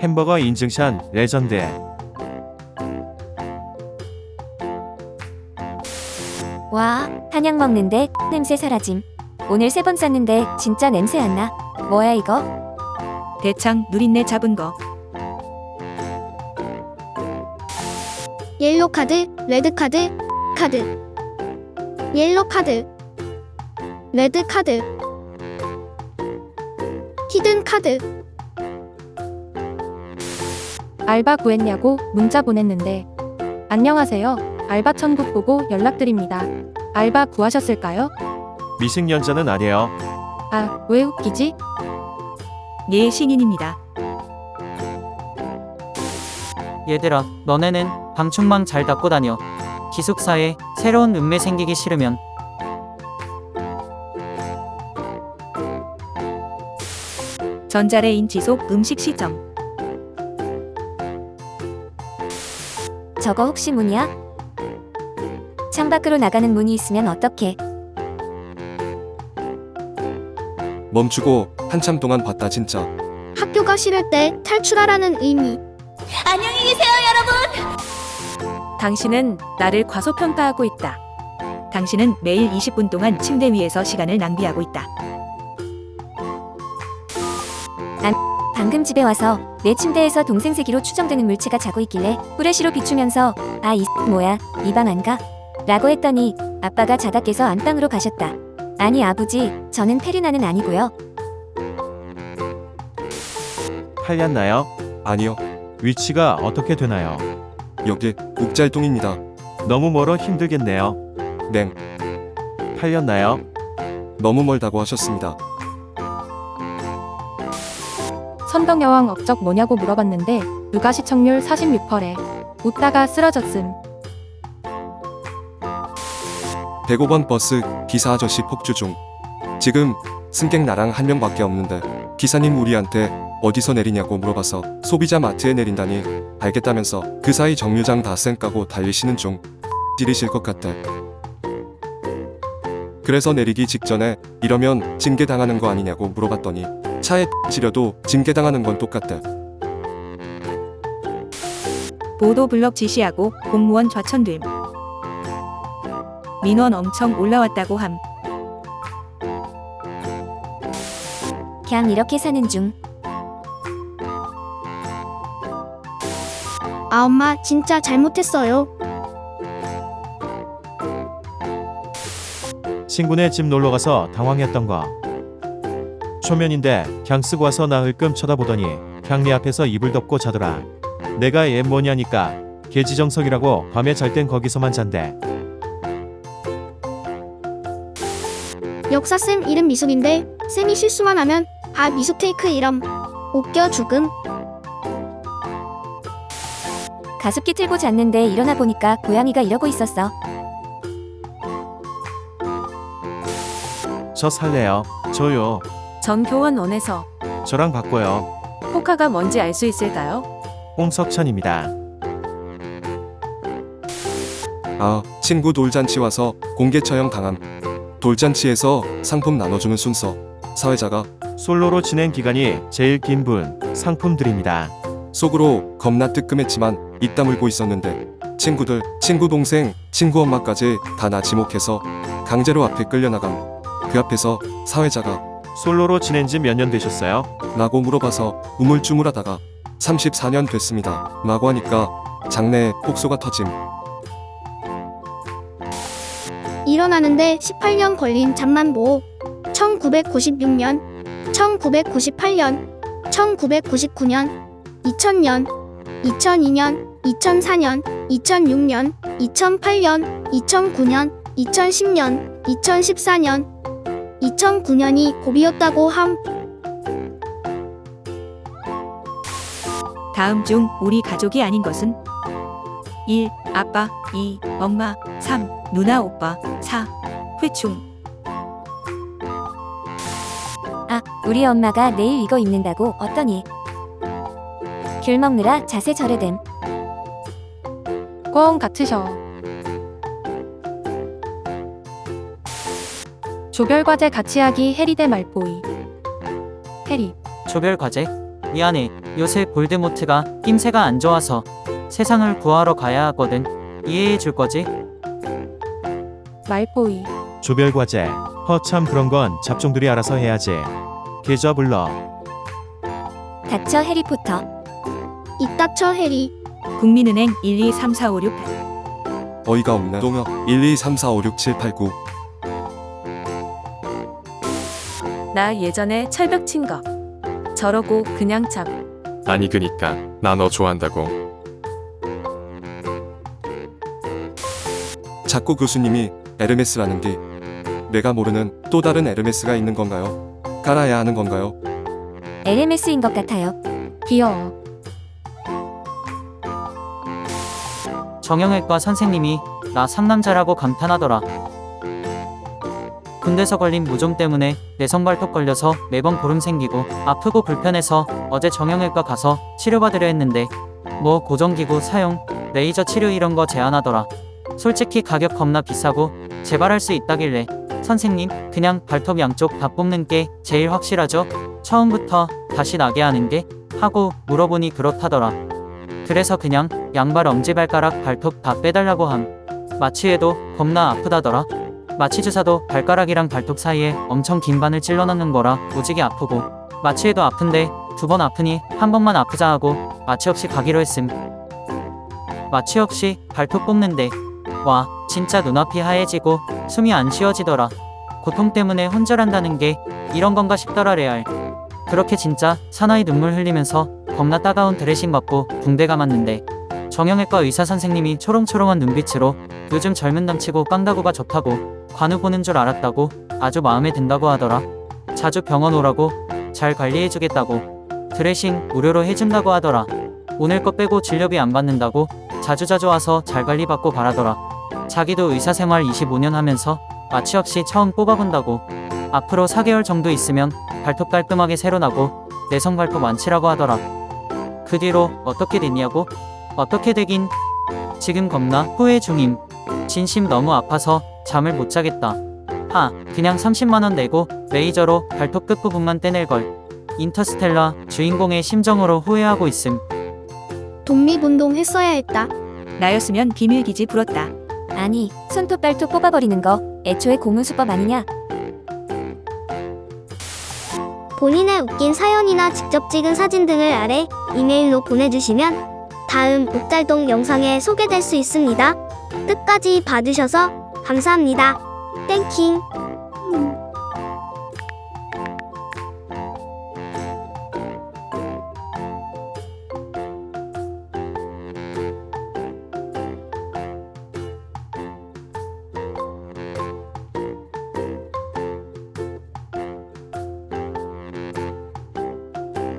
햄버거 인증샷 레전드. 와, 한약 먹는데 냄새 사라짐. 오늘 세 번 쌌는데 진짜 냄새 안 나. 뭐야 이거? 대창 누린내 잡은 거. 옐로 카드, 레드 카드, 카드. 옐로 카드. 레드 카드. 히든 카드. 알바 구했냐고 문자 보냈는데 안녕하세요. 알바 천국 보고 연락드립니다. 알바 구하셨을까요? 미식년자는 아니에요. 아, 왜 웃기지? 예 신인입니다. 얘들아, 너네는 방충망 잘 닫고 다녀. 기숙사에 새로운 음매 생기기 싫으면 전자레인 지 속 음식 시점. 저거 혹시 문이야? 창밖으로 나가는 문이 있으면 어떡해? 멈추고 한참 동안 봤다 진짜. 학교가 싫을 때 탈출하라는 의미. 당신은 나를 과소평가하고 있다. 당신은 매일 20분 동안 침대 위에서 시간을 낭비하고 있다. 방금 집에 와서 내 침대에서 동생 세기로 추정되는 물체가 자고 있길래 후레쉬로 비추면서 아 이 뭐야 이 방 안 가? 라고 했더니 아빠가 자다 깨서 안방으로 가셨다. 아니 아버지 저는 페르나는 아니고요. 팔렸나요? 아니요. 위치가 어떻게 되나요? 여기 욱잘동입니다. 너무 멀어 힘들겠네요. 냉. 팔렸나요? 너무 멀다고 하셨습니다. 선덕여왕 업적 뭐냐고 물어봤는데 누가 시청률 46%래. 웃다가 쓰러졌음. 105번 버스 기사 아저씨 폭주 중. 지금 승객 나랑 한 명밖에 없는데 기사님 우리한테 어디서 내리냐고 물어봐서 소비자 마트에 내린다니 알겠다면서 그 사이 정류장 다 쌩 까고 달리시는 중 지리실 것 같대. 그래서 내리기 직전에 이러면 징계 당하는 거 아니냐고 물어봤더니 차에 지려도 징계 당하는 건 똑같대. 보도 블럭 지시하고 공무원 좌천됨. 민원 엄청 올라왔다고 함. 그냥 이렇게 사는 중. 아 엄마 진짜 잘못했어요. 친구네 집 놀러 가서 당황했던 거. 초면인데 그냥 쓰고 와서 나 흘끔 쳐다보더니 내 앞에서 이불 덮고 자더라. 내가 얘 뭐냐니까 개지정석이라고 밤에 잘 땐 거기서만 잔대. 역사 쌤 이름 미숙인데 쌤이 실수만 하면 아 미숙 테이크 이름. 웃겨 죽음. 가습기 틀고 잤는데 일어나 보니까 고양이가 이러고 있었어. 저 살래요. 저요. 전 교원원에서 저랑 바꿔요. 포카가 뭔지 알 수 있을까요? 홍석천입니다. 아, 친구 돌잔치 와서 공개 처형 당함. 돌잔치에서 상품 나눠주는 순서. 사회자가 솔로로 진행 기간이 제일 긴 분 상품 드립니다. 속으로 겁나 뜨끔했지만 입 다물고 있었는데 친구들, 친구 동생, 친구 엄마까지 다 나 지목해서 강제로 앞에 끌려나감. 그 앞에서 사회자가 솔로로 지낸 지 몇 년 되셨어요? 라고 물어봐서 우물쭈물하다가 34년 됐습니다. 라고 하니까 장내에 폭소가 터짐. 일어나는데 18년 걸린 잠만보 1996년 1998년 1999년 2000년 2002년 2004년 2006년 2008년 2009년 2010년 2014년 2009년이 고비였다고 함 다음 중 우리 가족이 아닌 것은 1. 아빠 2. 엄마 3. 누나 오빠 4. 회충 아, 우리 엄마가 내일 이거 입는다고 어떠니? 귤 먹느라 자세 절여됨. 꽁 같으셔. 조별 과제 같이 하기 해리 대 말보이. 해리. 조별 과제 미안해. 요새 볼드모트가 낌새가 안 좋아서 세상을 구하러 가야 하거든. 이해해 줄 거지? 말보이. 조별 과제. 허참 그런 건 잡종들이 알아서 해야지. 계좌 불러. 닥쳐 해리포터. 입 닥쳐 해리. 국민은행 1, 2, 3, 4, 5, 6 어이가 없네. 동혁 1, 2, 3, 4, 5, 6, 7, 8, 9. 나 예전에 철벽 친 거. 저러고 그냥 잡. 아니 그니까 나 너 좋아한다고 자꾸 교수님이 에르메스라는 게 내가 모르는 또 다른 에르메스가 있는 건가요? 깔아야 하는 건가요? LMS인 것 같아요. 귀여워. 정형외과 선생님이 나 상남자라고 감탄하더라. 군대서 걸린 무좀 때문에 내성 발톱 걸려서 매번 고름 생기고 아프고 불편해서 어제 정형외과 가서 치료받으려 했는데 뭐 고정기구 사용, 레이저 치료 이런 거 제안하더라. 솔직히 가격 겁나 비싸고 재발할 수 있다길래 선생님 그냥 발톱 양쪽 다 뽑는 게 제일 확실하죠? 처음부터 다시 나게 하는 게 하고 물어보니 그렇다더라. 그래서 그냥 양발 엄지발가락 발톱 다 빼달라고 함. 마취해도 겁나 아프다더라. 마취 주사도 발가락이랑 발톱 사이에 엄청 긴 바늘 찔러 넣는 거라 오지게 아프고 마취해도 아픈데 두 번 아프니 한 번만 아프자 하고 마취 없이 가기로 했음. 마취 없이 발톱 뽑는데 와 진짜 눈앞이 하얘지고 숨이 안 쉬어지더라. 고통 때문에 혼절한다는 게 이런 건가 싶더라 레알. 그렇게 진짜 사나이 눈물 흘리면서 겁나 따가운 드레싱 받고 붕대 감았는데 정형외과 의사 선생님이 초롱초롱한 눈빛으로 요즘 젊은 남치고 깡다구가 좋다고 관우 보는 줄 알았다고 아주 마음에 든다고 하더라. 자주 병원 오라고 잘 관리해주겠다고 드레싱 무료로 해준다고 하더라. 오늘 거 빼고 진료비 안 받는다고 자주자주 와서 잘 관리받고 바라더라. 자기도 의사 생활 25년 하면서 마취 없이 처음 뽑아본다고 앞으로 4개월 정도 있으면 발톱 깔끔하게 새로 나고 내성 발톱 완치라고 하더라. 그 뒤로 어떻게 됐냐고? 어떻게 되긴 지금 겁나 후회 중임. 진심 너무 아파서 잠을 못 자겠다. 하, 그냥 30만원 내고 레이저로 발톱 끝부분만 떼낼 걸. 인터스텔라 주인공의 심정으로 후회하고 있음. 독립운동 했어야 했다. 나였으면 비밀기지 불었다. 아니, 손톱 발톱 뽑아버리는 거 애초에 고문수법 아니냐? 본인의 웃긴 사연이나 직접 찍은 사진 등을 아래 이메일로 보내주시면 다음 옥달동 영상에 소개될 수 있습니다. 끝까지 봐주셔서 감사합니다. 땡킹